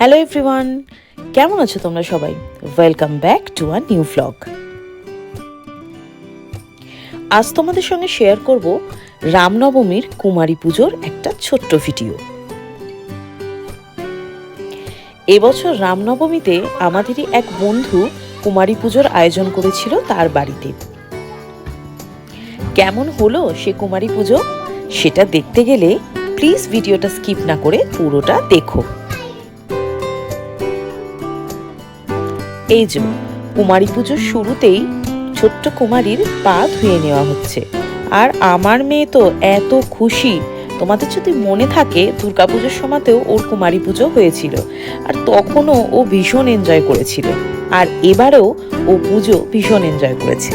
Hello everyone কেমন আছো তোমরা সবাই? Welcome back to a new vlog আজ তোমাদের সঙ্গে শেয়ার করব রামনবমীর কুমারী পুজোর একটা ছোট্ট ভিডিও এবছর রামনবমীতে আমাদেরই এক বন্ধু কুমারী পুজোর আয়োজন করেছিল তার বাড়িতে। কেমন হলো সে কুমারী পুজো? সেটা দেখতে গেলে প্লিজ ভিডিওটা স্কিপ না করে পুরোটা দেখো। এই যে, কুমারী পুজোর শুরুতেই ছোট্ট কুমারীর পা ধুয়ে নেওয়া হচ্ছে। আর আমার মেয়ে তো এত খুশি। তোমাদের যদি মনে থাকে দুর্গাপুজোর সময়তেও ওর কুমারী পুজো হয়েছিল। আর তখনও ও ভীষণ এনজয় করেছিল। আর এবারেও ও পুজো ভীষণ এনজয় করেছে।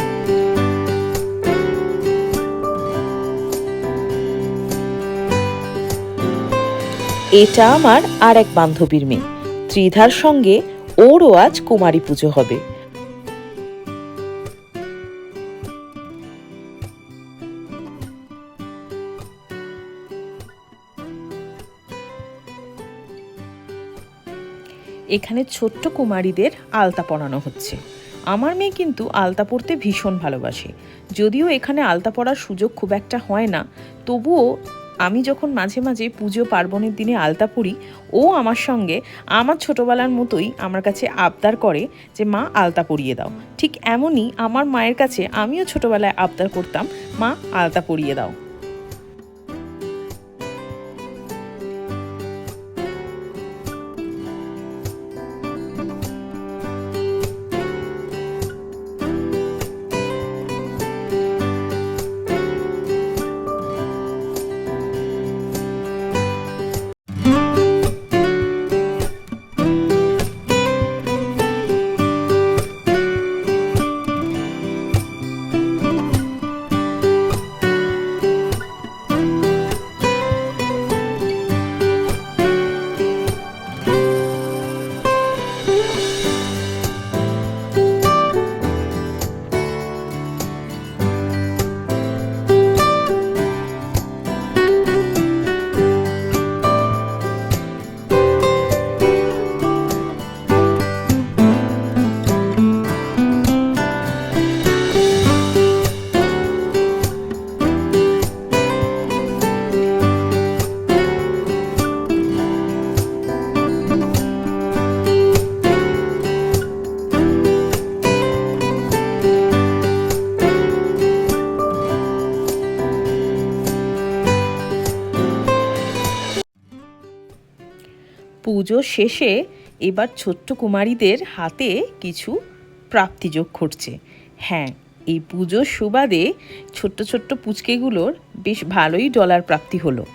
এটা আমার আর এক বান্ধবীর মেয়ে। ত্রিধার সঙ্গে ওরও আজ কুমারী পুজো হবে। এখানে ছোট্ট কুমারীদের আলতা পরানো হচ্ছে। আমার মেয়ে কিন্তু আলতা পরতে ভীষণ ভালোবাসে। যদিও এখানে আলতা পরার সুযোগ খুব একটা হয় না, তবুও আমি যখন মাঝে মাঝে পুজো পার্বণের দিনে আলতা পরি, ও আমার সঙ্গে আমার ছোটবেলার মতোই আমার কাছে আবদার করে যে, মা, আলতা পরিয়ে দাও। ঠিক এমনই আমার মায়ের কাছে আমিও ছোটবেলায় আবদার করতাম, মা, আলতা পরিয়ে দাও। পুজো শেষে এবার ছোট্ট কুমারীদের হাতে কিছু প্রাপ্তিযোগ ঘটছে। হ্যাঁ এই পুজোর সুবাদে ছোট্ট ছোট্ট পুচকেগুলোর বেশ ভালোই ডলার প্রাপ্তি হলো।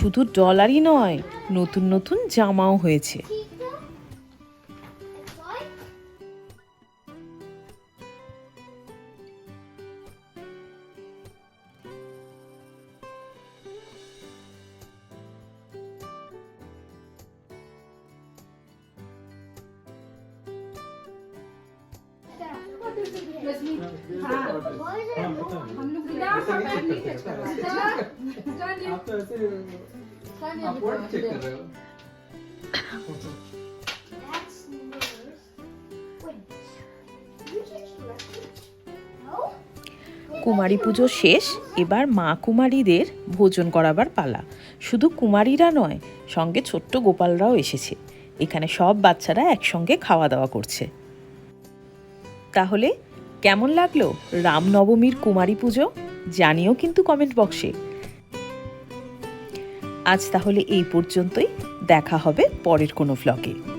শুধু ডলারই নয় নতুন নতুন জামাও হয়েছে। आप तो ऐसे चलिए आप वर्ड चेक कर रहे हो That's nerves. Wait. You just record? No? কুমারী পুজো শেষ এবার মা কুমারীদের ভোজন করাবার পালা শুধু কুমারীরা নয় সঙ্গে ছোট্ট গোপালরাও এসেছে এখানে সব বাচ্চারা একসঙ্গে খাওয়া দাওয়া করছে তাহলে কেমন লাগল রামনবমীর কুমারী পুজো? জানিও কিন্তু কমেন্ট বক্সে আজ তাহলে এই পর্যন্তই। দেখা হবে পরের কোনো ভ্লগে